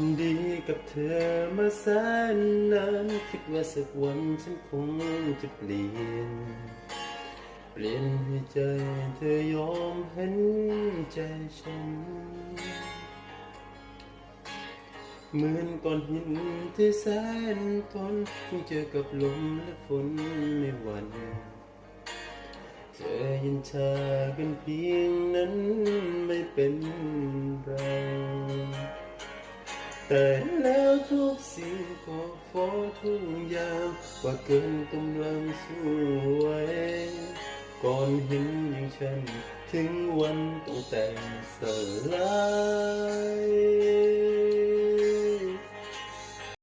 ดีกับเธอมาแสนนานคิดว่าสักวันฉันคงจะเปลี่ยน เปลี่ยนให้ใจเธอยอมเห็นใจฉันเหมือนก้อนหินที่แสนทนที่เจอกับลมและฝนไม่หวั่นเธอยินชากันเพียงนั้นไม่เป็นไร แต่แล้วทุกสิ่งก็ฟ้องทุกอย่างว่าเกินกำลังสู้ไว้ก่อนเห็นอย่างฉัน ถึงวันต้องแต่งสลาย